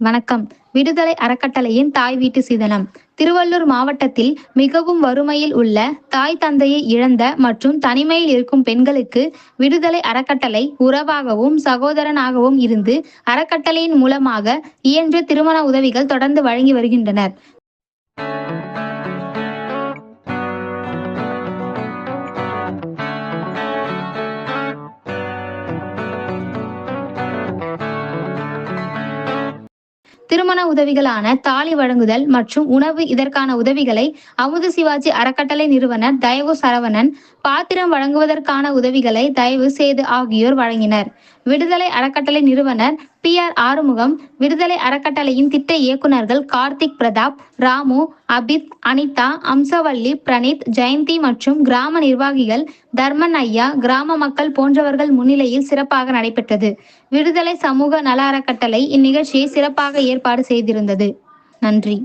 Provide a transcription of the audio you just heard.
வணக்கம். விடுதலை அறக்கட்டளையின் தாய் வீட்டு சீதனம் திருவள்ளூர் மாவட்டத்தில் மிகவும் வறுமையில் உள்ள தாய் தந்தையை இழந்த மற்றும் தனிமையில் இருக்கும் பெண்களுக்கு விடுதலை அறக்கட்டளை உறவாகவும் சகோதரனாகவும் இருந்து அறக்கட்டளையின் மூலமாக இயன்ற திருமண உதவிகள் தொடர்ந்து வழங்கி வருகின்றனர். திருமண உதவிகளான தாலி வழங்குதல் மற்றும் உணவு இதற்கான உதவிகளை அமுது சிவாஜி அறக்கட்டளை நிறுவனர் தயவு சரவணன் பாத்திரம் வழங்குவதற்கான உதவிகளை தயவு செய்து ஆகியோர் வழங்கினர். விடுதலை அறக்கட்டளை நிறுவனர் பி ஆர் ஆறுமுகம் விடுதலை அறக்கட்டளையின் திட்ட இயக்குனர்கள் கார்த்திக் பிரதாப் ராமு அபித் அனிதா அம்சவல்லி பிரணீத் ஜெயந்தி மற்றும் கிராம நிர்வாகிகள் தர்மன் ஐயா கிராம மக்கள் போன்றவர்கள் முன்னிலையில் சிறப்பாக நடைபெற்றது. விடுதலை சமூக நல அறக்கட்டளை இந்நிகழ்ச்சியை சிறப்பாக ஏற்பாடு செய்திருந்தது. நன்றி.